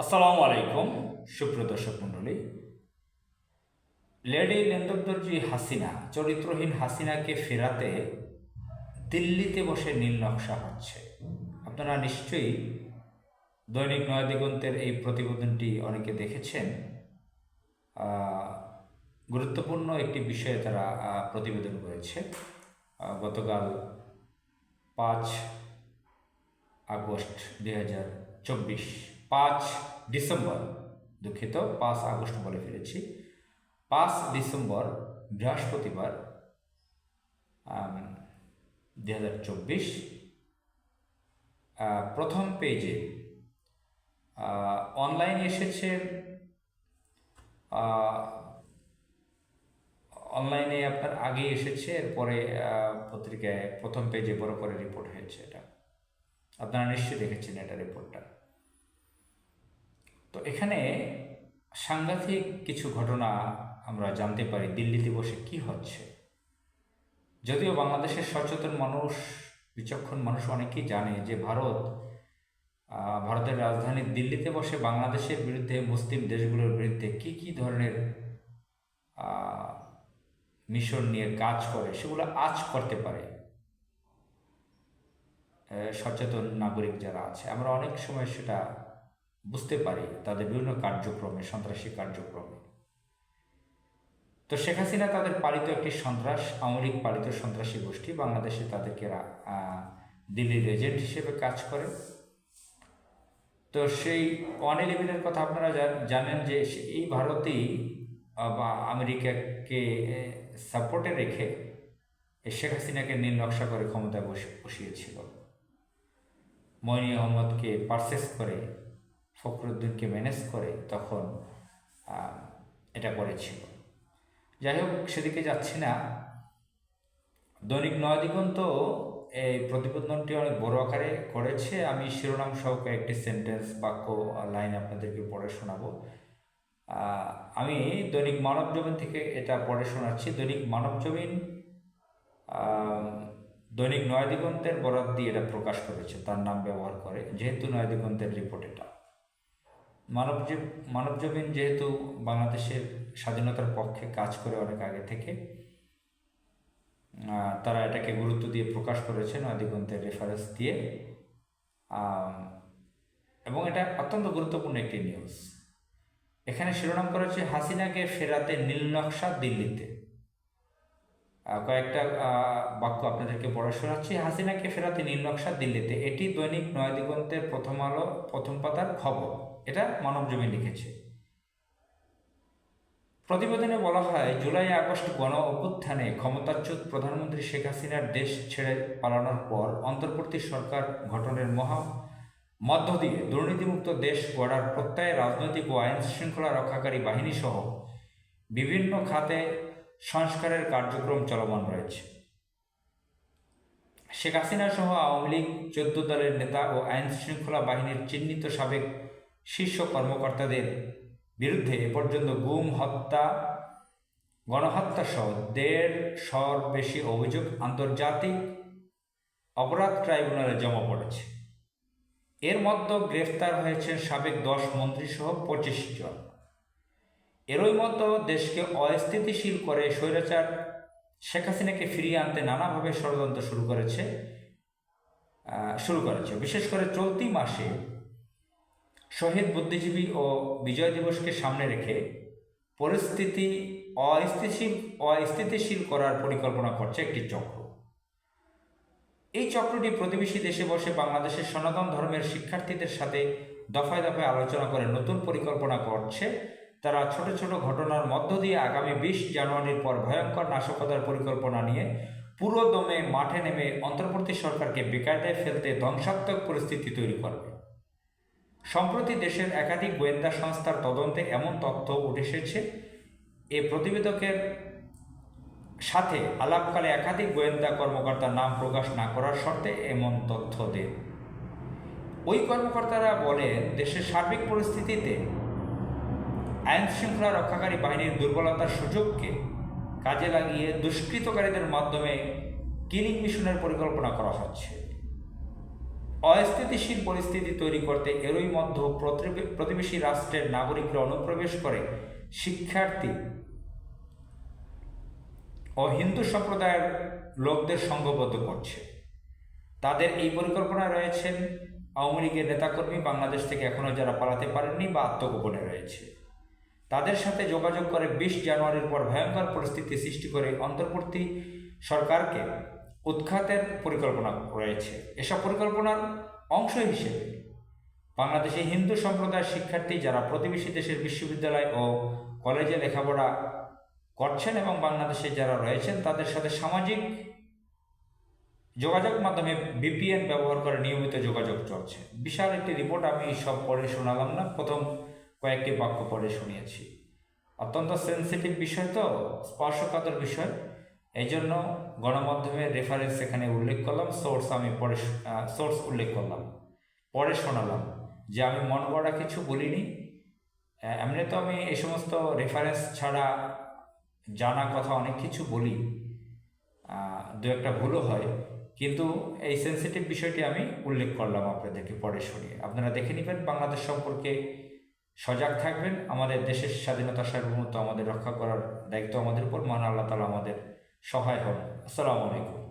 আসসালামু আলাইকুম, সুপ্রিয় দর্শক মণ্ডলী। লেডি লেন্দরদর্জি হাসিনা, চরিত্রহীন হাসিনাকে ফেরাতে দিল্লিতে বসে নীল নকশা হচ্ছে। আপনারা নিশ্চয়ই দৈনিক নয়া দিগন্তের এই প্রতিবেদনটি অনেকে দেখেছেন। গুরুত্বপূর্ণ একটি বিষয়ে তারা প্রতিবেদন করেছে। গতকাল পাঁচ আগস্ট দুই হাজার চব্বিশ পাঁচ ডিসেম্বর, দুঃখিত, পাঁচ আগস্ট বলে ফেলেছি। পাঁচ ডিসেম্বর, বৃহস্পতিবার দুই হাজার চব্বিশ। প্রথম পেজে অনলাইনে এসেছে অনলাইনে আপনার আগে এসেছে, এরপরে পত্রিকায় প্রথম পেজে বড় করে রিপোর্ট হয়েছে এটা। আপনারা নিশ্চয়ই দেখেছেন এটা রিপোর্টটা তো এখানে সাংঘাতিক কিছু ঘটনা আমরা জানতে পারি দিল্লিতে বসে কি হচ্ছে? যদিও বাংলাদেশের সচেতন মানুষ, বিচক্ষণ মানুষ অনেকেই জানে যে ভারত ভারতের রাজধানী দিল্লিতে বসে বাংলাদেশের বিরুদ্ধে মুসলিম দেশগুলোর বিরুদ্ধে কি কি ধরনের মিশন নিয়ে কাজ করে সেগুলো আজ করতে পারে। সচেতন নাগরিক যারা আছে, আমরা অনেক সময় সেটা বুঝতে পারি তাদের বিভিন্ন কার্যক্রমে, সন্ত্রাসী কার্যক্রমে। তো শেখ হাসিনা তাদের পালিত একটি সন্ত্রাস, আওয়ামী পালিত সন্ত্রাসী গোষ্ঠী, বাংলাদেশে তাদেরকে দিল্লির এজেন্ট হিসেবে কাজ করে। তো সেই ওয়ান ইলেভেনের কথা আপনারা জান- জানেন যে এই ভারতেই বা আমেরিকাকে সাপোর্টে রেখে শেখ হাসিনাকে নীল নকশা করে ক্ষমতায় বসে, বসিয়েছিল। মইনি আহমদকে পারচেস করে ফখরুদ্দিনকে ম্যানেজ করে তখন এটা করেছিল। যাই হোক, সেদিকে যাচ্ছি না। দৈনিক নয়াদিগন্ত এই প্রতিবেদনটি অনেক বড় আকারে করেছে। আমি শিরোনাম সহ কয়েকটি সেন্টেন্স বাক্য লাইন আপনাদেরকে পড়ে শোনাবো। আমি দৈনিক মানব জমিন থেকে এটা পড়ে শোনাচ্ছি। দৈনিক মানব জমিন দৈনিক নয়াদিগন্তের বরাদ দিয়ে এটা প্রকাশ করেছে। তার নাম ব্যবহার করে, যেহেতু নয়াদিগন্তের রিপোর্ট এটা। মানব মানবজমিন যেহেতু বাংলাদেশের স্বাধীনতার পক্ষে কাজ করে অনেক আগে থেকে তারা এটাকে গুরুত্ব দিয়ে প্রকাশ করেছে নয়াদিগন্তের রেফারেন্স দিয়ে। এবং এটা অত্যন্ত গুরুত্বপূর্ণ একটি নিউজ এখানে শিরোনাম করেছে হাসিনাকে ফেরাতে নীল নকশা দিল্লিতে। কয়েকটা বাক্য আপনাদেরকে পড়ে শোনাচ্ছি। হাসিনাকে ফেরাতে নীল নকশা দিল্লিতে। এটি দৈনিক নয়াদিগন্তের প্রথম আলো, প্রথম পাতার খবর। এটা মানবজমিন লিখেছে। প্রতিবেদনে বলা হয়, জুলাই আগস্ট গণ অভ্যুত্থানে ক্ষমতাচ্যুত প্রধানমন্ত্রী শেখ হাসিনার দেশ ছেড়ে পালানোর পর অন্তর্বর্তী সরকার গঠনের মহা মধ্য দিয়ে দুর্নীতিমুক্ত দেশ গড়ার প্রত্যয়ে রাজনৈতিক ও আইন শৃঙ্খলা রক্ষাকারী বাহিনী সহ বিভিন্ন খাতে সংস্কারের কার্যক্রম চলমান রয়েছে। শেখ হাসিনা সহ আওয়ামী লীগ, চোদ্দ দলের নেতা ও আইন শৃঙ্খলা বাহিনীর চিহ্নিত সাবেক শীর্ষ কর্মকর্তাদের বিরুদ্ধে এ পর্যন্ত গুম, হত্যা, গণহত্যা সহ দেড় শর বেশি অভিযোগ আন্তর্জাতিক অপরাধ ট্রাইব্যুনালে জমা পড়েছে। এর মধ্যে গ্রেফতার হয়েছেন সাবেক দশ মন্ত্রী সহ পঁচিশ জন। এরই মতো দেশকে অস্থিতিশীল করে স্বৈরাচার শেখ হাসিনাকে ফিরিয়ে আনতে নানাভাবে ষড়যন্ত্র শুরু করেছে শুরু করেছে। বিশেষ করে চলতি মাসে শহীদ বুদ্ধিজীবী ও বিজয় দিবসকে সামনে রেখে পরিস্থিতি অস্থিতিশীল অস্থিতিশীল করার পরিকল্পনা করছে একটি চক্র। এই চক্রটি প্রতিবেশী দেশে বসে বাংলাদেশের সনাতন ধর্মের শিক্ষার্থীদের সাথে দফায় দফায় আলোচনা করে নতুন পরিকল্পনা করছে। তারা ছোট ছোট ঘটনার মধ্য দিয়ে আগামী বিশ জানুয়ারির পর ভয়ঙ্কর নাশকতার পরিকল্পনা নিয়ে পুরো দমে মাঠে নেমে অন্তর্বর্তী সরকারকে বেকায়দায় ফেলতে ধ্বংসাত্মক পরিস্থিতি তৈরি করবে। সম্প্রতি দেশের একাধিক গোয়েন্দা সংস্থার তদন্তে এমন তথ্য উঠে এসেছে। এ প্রতিবেদকের সাথে আলাপকালে একাধিক গোয়েন্দা কর্মকর্তার নাম প্রকাশ না করার শর্তে এমন তথ্য দেন। ওই কর্মকর্তারা বলেন, দেশের সার্বিক পরিস্থিতিতে আইন শৃঙ্খলা রক্ষাকারী বাহিনীর দুর্বলতার সুযোগকে কাজে লাগিয়ে দুষ্কৃতকারীদের মাধ্যমে কিলিং মিশনের পরিকল্পনা করা হচ্ছে। অস্থিতিশীল পরিস্থিতি তৈরি করতে এরই মধ্যে প্রতিবেশী রাষ্ট্রের নাগরিকরা অনুপ্রবেশ করে শিক্ষার্থী ও হিন্দু সম্প্রদায়ের লোকদের সংঘবদ্ধ করছে। তাদের এই পরিকল্পনায় রয়েছেন আওয়ামী লীগের নেতাকর্মী বাংলাদেশ থেকে এখনও যারা পালাতে পারেননি বা আত্মগোপনে রয়েছে। তাদের সাথে যোগাযোগ করে বিশ জানুয়ারির পর ভয়ঙ্কর পরিস্থিতি সৃষ্টি করে অন্তর্বর্তী সরকারকে উৎখাতের পরিকল্পনা রয়েছে। এসব পরিকল্পনার অংশ হিসেবে বাংলাদেশে হিন্দু সম্প্রদায়ের শিক্ষার্থী যারা প্রতিবেশী দেশের বিশ্ববিদ্যালয় ও কলেজে লেখাপড়া করছেন এবং বাংলাদেশে যারা রয়েছেন, তাদের সাথে সামাজিক যোগাযোগ মাধ্যমে বিপিএন ব্যবহার করে নিয়মিত যোগাযোগ চলছে। বিশাল একটি রিপোর্ট আমি সব পড়ে শোনালাম না, প্রথম কয়েকটি বাক্য পড়ে শুনিয়েছি। অত্যন্ত সেন্সিটিভ বিষয় তো, স্পর্শকাতর বিষয়। এই জন্য গণমাধ্যমের রেফারেন্স এখানে উল্লেখ করলাম সোর্স আমি পরে সোর্স উল্লেখ করলাম। পরে শোনালাম যে আমি মন গড়া কিছু বলিনি। এমনি তো আমি এই সমস্ত রেফারেন্স ছাড়া জানা কথা অনেক কিছু বলি। দু একটা ভুলও হয়, কিন্তু এই সেন্সিটিভ বিষয়টি আমি উল্লেখ করলাম আপনাদেরকে পরে শুনিয়ে। আপনারা দেখে নেবেন, বাংলাদেশ সম্পর্কে সজাগ থাকবেন। আমাদের দেশের স্বাধীনতা সার্বভৌমত্ব আমাদের রক্ষা করার দায়িত্ব আমাদের উপর। মহান আল্লাহ তালা আমাদের সহায় হন আসসালামু আলাইকুম।